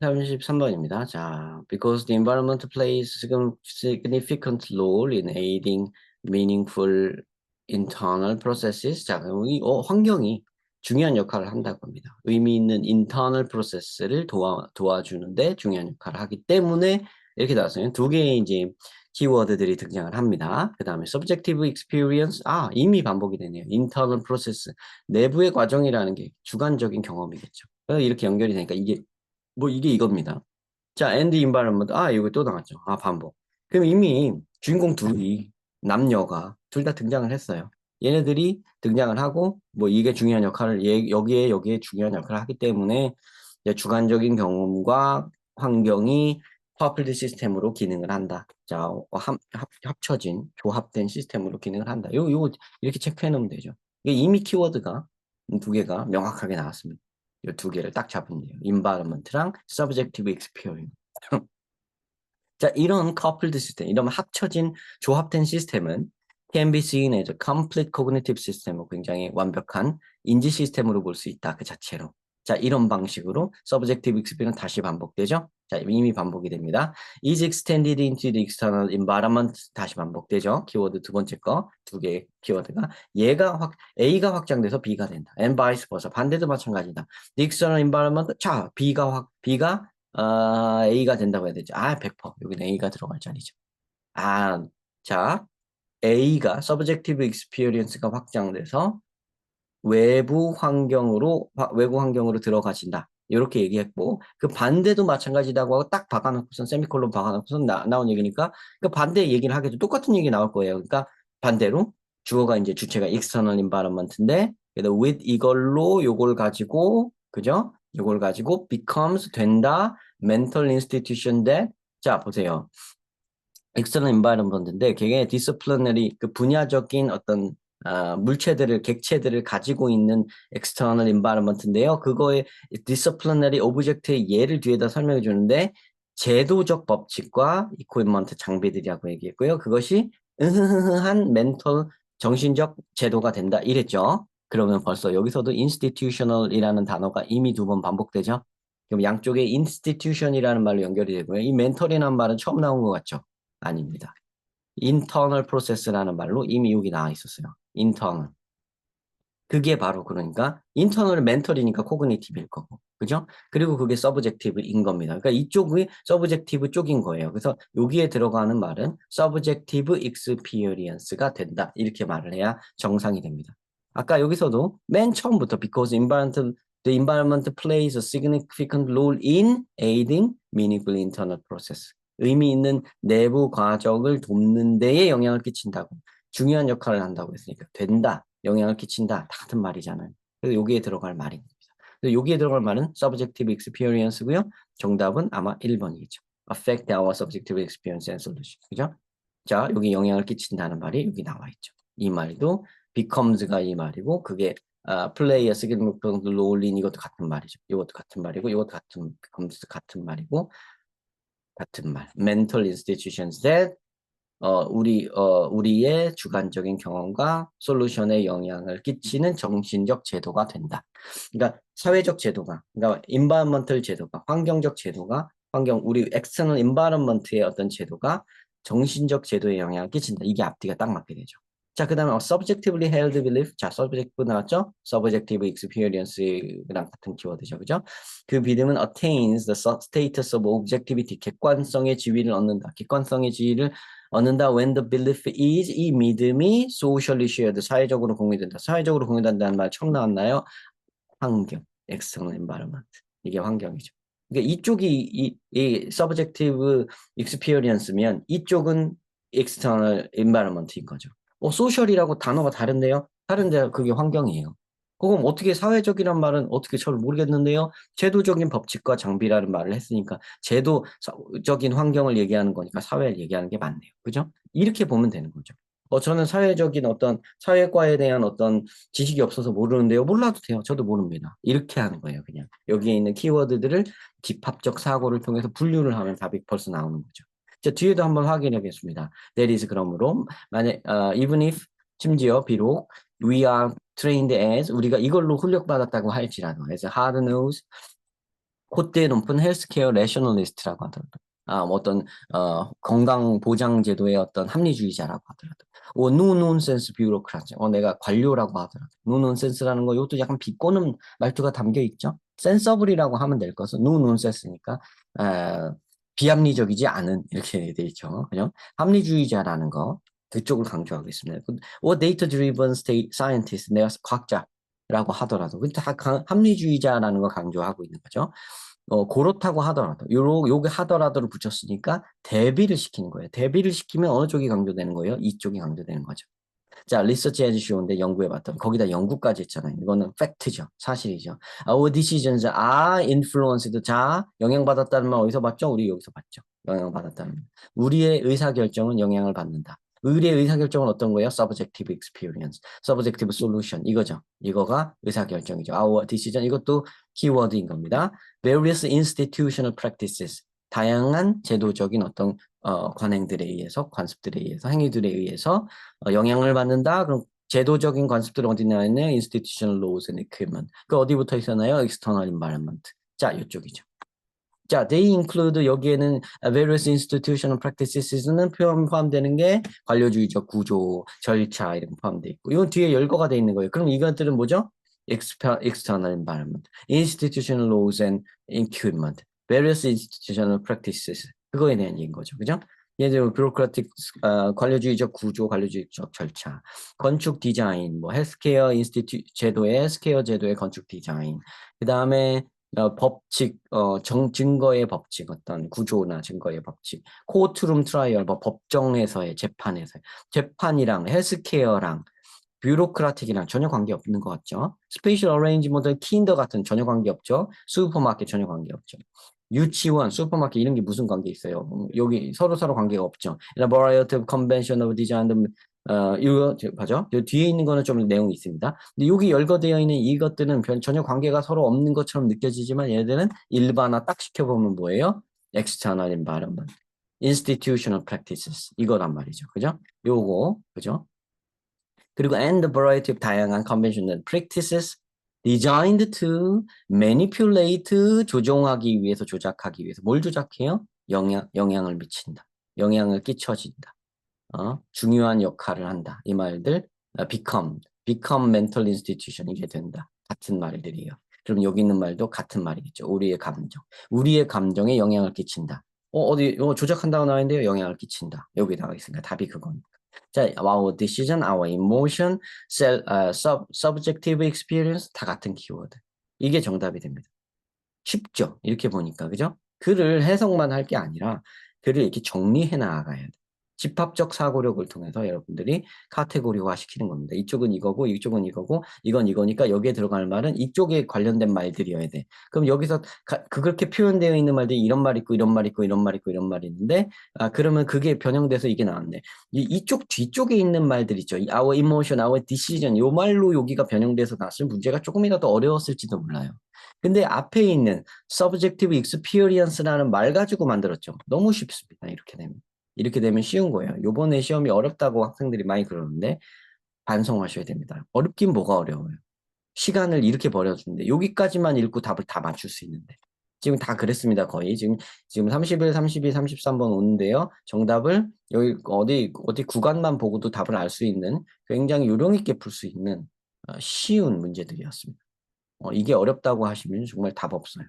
33번입니다. 자, because the environment plays significant role in aiding meaningful internal processes. 자, 이 어, 환경이 중요한 역할을 한다고 합니다. 의미 있는 internal process를 도와, 도와주는데 중요한 역할을 하기 때문에 이렇게 나왔어요. 두 개의 이제 키워드들이 등장을 합니다. 그 다음에 subjective experience. 아, 이미 반복이 되네요. internal process. 내부의 과정이라는 게 주관적인 경험이겠죠. 이렇게 연결이 되니까 이게 뭐 이게 이겁니다. 자, and environment. 아, 이거 또 나왔죠. 아, 반복. 그럼 이미 주인공 둘이 남녀가 둘 다 등장을 했어요. 얘네들이 등장을 하고 뭐 이게 중요한 역할을 얘, 여기에 여기에 중요한 역할을 하기 때문에 주관적인 경험과 환경이 커플드 시스템으로 기능을 한다. 자, 합, 합, 합쳐진 조합된 시스템으로 기능을 한다. 요, 요 이렇게 체크해 놓으면 되죠. 이게 이미 키워드가 두 개가 명확하게 나왔습니다. 이 두 개를 딱 잡으면 돼요. environment랑 subjective experience. 자, 이런 coupled 시스템, 이런 합쳐진 조합된 시스템은 can be seen as a complete cognitive system, 굉장히 완벽한 인지 시스템으로 볼 수 있다, 그 자체로. 자, 이런 방식으로 subjective experience 다시 반복되죠. 자, 이미 반복이 됩니다. is extended into the external environment 다시 반복되죠. 키워드 두 번째 거, 두 개의 키워드가 얘가 확 A가 확장돼서 B가 된다. and vice versa. 반대도 마찬가지다. the external environment 자, B가 확 B가 어, A가 된다고 해야 되죠. 아, 100%. 여기는 A가 들어갈 자리죠. 아, 자, A가 subjective experience가 확장돼서 외부 환경으로 외부 환경으로 들어가신다. 이렇게 얘기했고 그 반대도 마찬가지다고 하고 딱 박아놓고선 세미콜론 박아놓고선 나, 나온 얘기니까 그 반대 얘기를 하게 돼 똑같은 얘기 나올 거예요. 그러니까 반대로 주어가 이제 주체가 external environment인데 그래서 with 이걸로 요걸 가지고 그죠? 요걸 가지고 becomes 된다 mental institution that 자 보세요. external environment인데 그게 disciplinary 그 분야적인 어떤 어, 물체들을 객체들을 가지고 있는 external environment인데요. 그거의 disciplinary object의 예를 뒤에다 설명해 주는데 제도적 법칙과 equipment 장비들이라고 얘기했고요. 그것이 으흐흐한 멘털 정신적 제도가 된다 이랬죠. 그러면 벌써 여기서도 institutional이라는 단어가 이미 두 번 반복되죠. 그럼 양쪽에 institution이라는 말로 연결이 되고요. 이 멘털이라는 말은 처음 나온 것 같죠? 아닙니다. internal process라는 말로 이미 여기 나와 있었어요. Internal. 그게 바로 그러니까 인터널 멘털이니까 코그니티브일 거고 그죠? 그리고 그게 서브젝티브인 겁니다. 그러니까 이쪽이 서브젝티브 쪽인 거예요. 그래서 여기에 들어가는 말은 서브젝티브 익스피리언스가 된다. 이렇게 말을 해야 정상이 됩니다. 아까 여기서도 맨 처음부터 because environment the environment plays a significant role in aiding meaningful internal process. 의미 있는 내부 과정을 돕는 데에 영향을 끼친다고. 중요한 역할을 한다고 했으니까 된다, 영향을 끼친다, 다 같은 말이잖아요. 그래서 여기에 들어갈 말입니다. 여기에 들어갈 말은 subjective experience고요. 정답은 아마 1번이겠죠. affect our subjective experience and solution. 그죠? 자, 여기 영향을 끼친다는 말이 여기 나와 있죠. 이 말도 becomes가 이 말이고 그게 play a significant role in 이것도 같은 말이죠. 이것도 같은 말이고 이것도 같은 becomes 같은 말이고 같은 말. mental institutions that 어, 우리, 어, 우리의 주관적인 경험과 솔루션에 영향을 끼치는 정신적 제도가 된다. 그러니까 사회적 제도가, 그러니까 인바이먼털 제도가, 환경적 제도가, 환경, 우리 엑스터널 인바이먼트의 어떤 제도가 정신적 제도에 영향을 끼친다. 이게 앞뒤가 딱 맞게 되죠. 자, 그 다음에 subjectively held belief. 자, subjective 나왔죠? subjective experience랑 같은 키워드죠. 그죠? 그 믿음은 attains the status of objectivity. 객관성의 지위를 얻는다. 객관성의 지위를 얻는다. When the belief is 이 믿음이 socially shared. 사회적으로 공유된다. 사회적으로 공유된다는 말 처음 나왔나요? 환경, external environment. 이게 환경이죠. 그러니까 이쪽이 이, 이 subjective experience면 이쪽은 external environment인 거죠. 어, 소셜이라고 단어가 다른데요? 다른데 그게 환경이에요. 그럼 어떻게 사회적이란 말은 어떻게 잘 모르겠는데요. 제도적인 법칙과 장비라는 말을 했으니까 제도적인 환경을 얘기하는 거니까 사회를 얘기하는 게 맞네요. 그죠? 이렇게 보면 되는 거죠. 어, 저는 사회적인 어떤 사회과에 대한 어떤 지식이 없어서 모르는데요. 몰라도 돼요. 저도 모릅니다. 이렇게 하는 거예요. 그냥 여기에 있는 키워드들을 집합적 사고를 통해서 분류를 하면 답이 벌써 나오는 거죠. 자, 뒤에도 한번 확인하겠습니다. That is 그러므로 만약 uh, even if 심지어 비록 we are trained as 우리가 이걸로 훈련받았다고 할지라도 as hard nose 콧대 높은 헬스케어 레셔널리스트라고 하더라도 아, 뭐 어떤 어, 건강 보장 제도의 어떤 합리주의자라고 하더라도 오 노논센스 뷰로크라지 어 내가 관료라고 하더라도 노논센스라는 거 이것도 약간 비꼬는 말투가 담겨 있죠. 센서블이라고 하면 될 것은 노논센스니까 아, 비합리적이지 않은 이렇게 돼 있죠. 그죠? 합리주의자라는 거 그쪽을 강조하고 있습니다. or data driven state scientist 내가 과학자라고 하더라도 다 가- 합리주의자라는 거 강조하고 있는 거죠. 어, 그렇다고 하더라도 요러 요게 하더라도를 붙였으니까 대비를 시키는 거예요. 대비를 시키면 어느 쪽이 강조되는 거예요? 이쪽이 강조되는 거죠. 자, 리서치 show인데 연구해봤던 거기다 연구까지 했잖아요. 이거는 팩트죠, 사실이죠. Our decisions are influenced. 자, 영향받았다는 말 어디서 봤죠? 우리 여기서 봤죠. 영향받았다는 말. 우리의 의사 결정은 영향을 받는다. 우리의 의사 결정은 어떤 거예요? Subjective experience, subjective solution 이거죠. 이거가 의사 결정이죠. Our decision 이것도 키워드인 겁니다. Various institutional practices 다양한 제도적인 어떤 어, 관행들에 의해서 관습들에 의해서 행위들에 의해서 어, 영향을 받는다. 그럼 제도적인 관습들은 어디 나와 있나요? Institutional laws and equipment. 그 어디부터 있었나요? External environment. 자, 이쪽이죠. 자, they include 여기에는 various institutional practices는 표현 포함되는 게 관료주의적 구조, 절차 이런 거 포함되어 있고 이건 뒤에 열거가 되어 있는 거예요. 그럼 이것들은 뭐죠? External environment, institutional laws and equipment, various institutional practices 그거에 대한 얘기인 거죠. 그죠? 예를 들어 bureaucratic 어, 관료주의적 구조, 관료주의적 절차, 건축 디자인, 뭐 헬스케어 인스티튜 제도의 헬스케어 제도의 건축 디자인, 그 다음에 어, 법칙, 어, 정, 증거의 법칙, 어떤 구조나 증거의 법칙, 코트룸 트라이얼, 뭐 법정에서의 재판에서 재판이랑 헬스케어랑 뷰로크라틱이랑 전혀 관계 없는 것 같죠. 스페셜 어레인지먼트, 킨더 같은 전혀 관계 없죠. 슈퍼마켓 전혀 관계 없죠. 유치원, 슈퍼마켓 이런 게 무슨 관계 있어요? 음, 여기 서로 서로 관계가 없죠. 이런 variety of convention of design, 어, 이거 저- 봐죠. 요 뒤에 있는 거는 좀 내용이 있습니다. 근데 여기 열거되어 있는 이것들은 별- 전혀 관계가 서로 없는 것처럼 느껴지지만 얘들은 일반화 딱 시켜보면 뭐예요? external environment, institutional practices 이거란 말이죠. 그죠? 요거 그죠? 그리고 and the variety of 다양한 conventional practices designed to manipulate 조종하기 위해서 조작하기 위해서 뭘 조작해요? 영향 영향을 미친다. 영향을 끼쳐진다. 어, 중요한 역할을 한다. 이 말들 어, become, become mental institution 이게 된다. 같은 말들이에요. 그럼 여기 있는 말도 같은 말이겠죠. 우리의 감정, 우리의 감정에 영향을 끼친다. 어, 어디 어, 조작한다고 나왔는데요. 영향을 끼친다. 여기 나와 있으니까 답이 그거니까. 자, our decision, our emotion, self, 어, sub, subjective experience 다 같은 키워드. 이게 정답이 됩니다. 쉽죠? 이렇게 보니까 그죠? 글을 해석만 할 게 아니라 글을 이렇게 정리해 나가야 돼. 집합적 사고력을 통해서 여러분들이 카테고리화 시키는 겁니다. 이쪽은 이거고 이쪽은 이거고 이건 이거니까 여기에 들어갈 말은 이쪽에 관련된 말들이어야 돼. 그럼 여기서 가, 그렇게 표현되어 있는 말들이 이런 말 있고 이런 말 있고 이런 말 있고 이런 말이 있는데 아 그러면 그게 변형돼서 이게 나왔네. 이, 이쪽 뒤쪽에 있는 말들 있죠. 이 our emotion, our decision 요 말로 여기가 변형돼서 나왔으면 문제가 조금이라도 어려웠을지도 몰라요. 근데 앞에 있는 subjective experience라는 말 가지고 만들었죠. 너무 쉽습니다. 이렇게 되면. 이렇게 되면 쉬운 거예요. 요번에 시험이 어렵다고 학생들이 많이 그러는데 반성하셔야 됩니다. 어렵긴 뭐가 어려워요. 시간을 이렇게 버려주는데 여기까지만 읽고 답을 다 맞출 수 있는데 지금 다 그랬습니다. 거의 지금 지금 31, 32, 33번 오는데요. 정답을 여기 어디 어디 구간만 보고도 답을 알 수 있는 굉장히 요령 있게 풀 수 있는 어, 쉬운 문제들이었습니다. 어, 이게 어렵다고 하시면 정말 답 없어요.